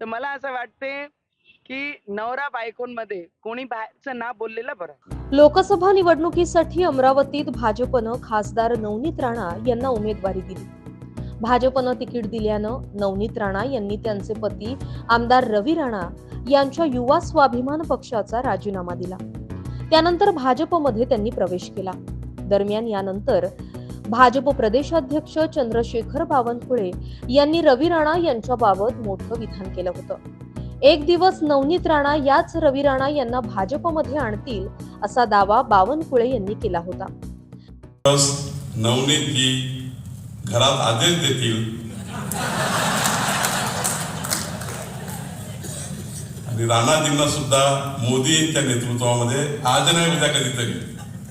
तर मला असं वाटते की नवरा बायकोंमध्ये कोणी बाहेरचं ना बोललेलं बरं. लोकसभा निवडणुकीसाठी अमरावतीत भाजपनं खासदार नवनीत राणा यांना उमेदवारी दिली. भाजपनं तिकीट दिल्यानं नवनीत राणा यांनी त्यांचे पती आमदार रवी राणा यांच्या युवा स्वाभिमान पक्षाचा राजीनामा दिला. त्यानंतर भाजपमध्ये त्यांनी प्रवेश केला. दरम्यान यानंतर भाजप प्रदेशाध्यक्ष चंद्रशेखर बावनकुळे यांनी रवी राणा यांच्याबाबत मोठं विधान केलं होतं. एक दिवस नवनीत राणा याच रवी राणा यांना भाजपमध्ये आणतील असा दावा बावनकुळे यांनी केला होता. नवनीत जी घरात आदेश देतील. आणि राणाजींना सुद्धा मोदी यांच्या नेतृत्वामध्ये आज नाही उद्या कधीतरी.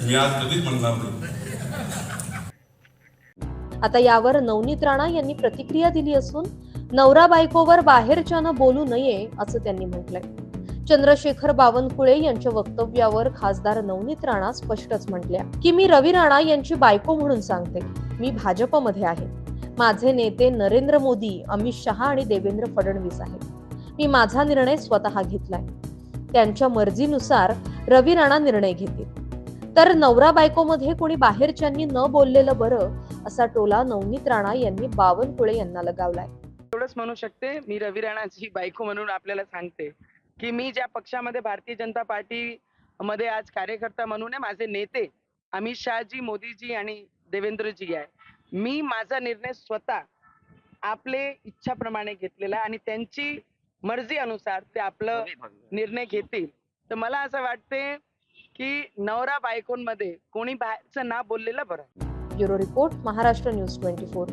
मी आज कधीच म्हणणार नाही. आता यावर नवनीत राणा यांनी प्रतिक्रिया दिली असून नवरा बायकोवर बाहेरच्यानं बोलू नये असं त्यांनी म्हटलंय. चंद्रशेखर बावनकुळे यांच्या वक्तव्यावर खासदार नवनीत राणा स्पष्टच म्हटल्या. की मी रवी राणा यांची बायको म्हणून सांगते. मी भाजपमध्ये आहे. माझे नेते नरेंद्र मोदी अमित शहा आणि देवेंद्र फडणवीस आहेत. मी माझा निर्णय स्वतः घेतलाय. त्यांच्या मर्जीनुसार रवी राणा निर्णय घेतील. तर नवरा बायकोमध्ये कोणी बाहेरच्यांनी न बोललेलं बरं असा टोला नवनीत राणा यांनी बावनकुळे यांना लगावलाय. एवढंच म्हणू शकते मी रवी राणाची बायको म्हणून आपल्याला सांगते की मी ज्या पक्षामध्ये भारतीय जनता पार्टी मध्ये आज कार्यकर्ता म्हणून आहे माझे नेते अमित शहाजी मोदीजी आणि देवेंद्रजी आहे. मी माझा निर्णय स्वतः आपले इच्छाप्रमाणे घेतलेला आहे आणि त्यांची मर्जी अनुसार ते आपलं निर्णय घेतील. तर मला असं वाटते की नवरा बायकोंमध्ये कोणी बाहेरचं ना बोललेलं बरं. Bureau report Maharashtra news twenty four.